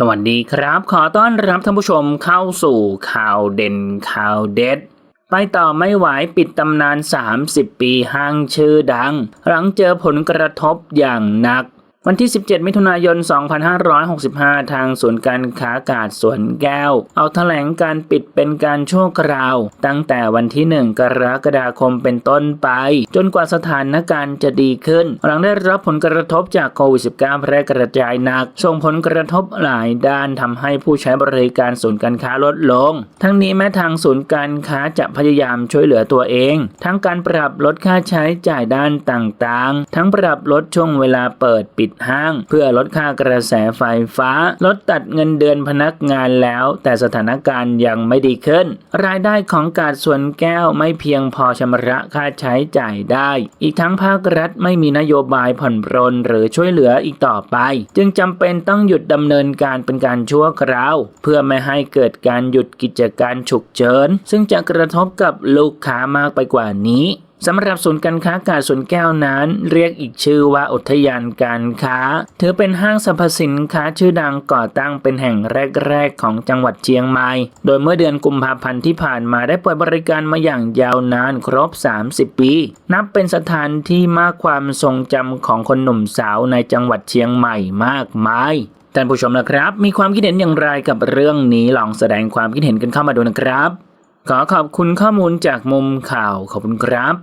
สวัสดีครับ ขอต้อนรับท่านผู้ชมเข้าสู่ข่าวเด่นข่าวเด็ด ไปต่อไม่ไหวปิดตำนาน 30 ปีห้างชื่อดัง หลังเจอผลกระทบอย่างหนัก วันที่ 17 มิถุนายน 2565 ทางศูนย์การค้ากาดสวนแก้ว เอาแถลงการปิดเป็นการชั่วคราว ตั้งแต่วันที่ 1 กรกฎาคมเป็นต้นไป จนกว่าสถานการณ์จะดีขึ้น หลังได้รับผลกระทบจากโควิด -19 แพร่กระจายหนัก ส่งผลกระทบหลายด้านทำให้ผู้ใช้บริการศูนย์การค้าลดลง ทั้งนี้แม้ทางศูนย์การค้าจะพยายามช่วยเหลือตัวเอง ทั้งการปรับลดค่าใช้จ่ายด้านต่างๆ ทั้งปรับลดช่วงเวลาเปิดปิดห้าง เพื่อลดค่ากระแสไฟฟ้า ลดตัดเงินเดือนพนักงานแล้ว แต่สถานการณ์ยังไม่ดีขึ้น รายได้ของกาดส่วนแก้วไม่เพียงพอชำระค่าใช้จ่ายได้ อีกทั้งภาครัฐไม่มีนโยบายผ่อนปรนหรือช่วยเหลืออีกต่อไป จึงจำเป็นต้องหยุดดำเนินการเป็นการชั่วคราว เพื่อไม่ให้เกิดการหยุดกิจการฉุกเฉินซึ่งจะกระทบกับลูกค้ามากไปกว่านี้ สำหรับศูนย์การค้ากาดสวนแก้วนั้น เรียกอีกชื่อว่าอุทยานการค้า ถือเป็นห้างสรรพสินค้าชื่อดังก่อตั้งเป็นแห่งแรก ๆ ของจังหวัดเชียงใหม่ โดยเมื่อเดือนกุมภาพันธ์ที่ผ่านมาได้เปิดบริการมาอย่างยาวนานครบ 30 ปี นับเป็นสถานที่มากความทรงจำของคนหนุ่มสาวในจังหวัดเชียงใหม่มากมายท่านผู้ชมนะครับ มีความคิดเห็นอย่างไรกับเรื่องนี้ลองแสดงความคิดเห็นกันเข้ามาดูนะครับ ขอขอบคุณข้อมูลจากมุมข่าวขอบคุณครับ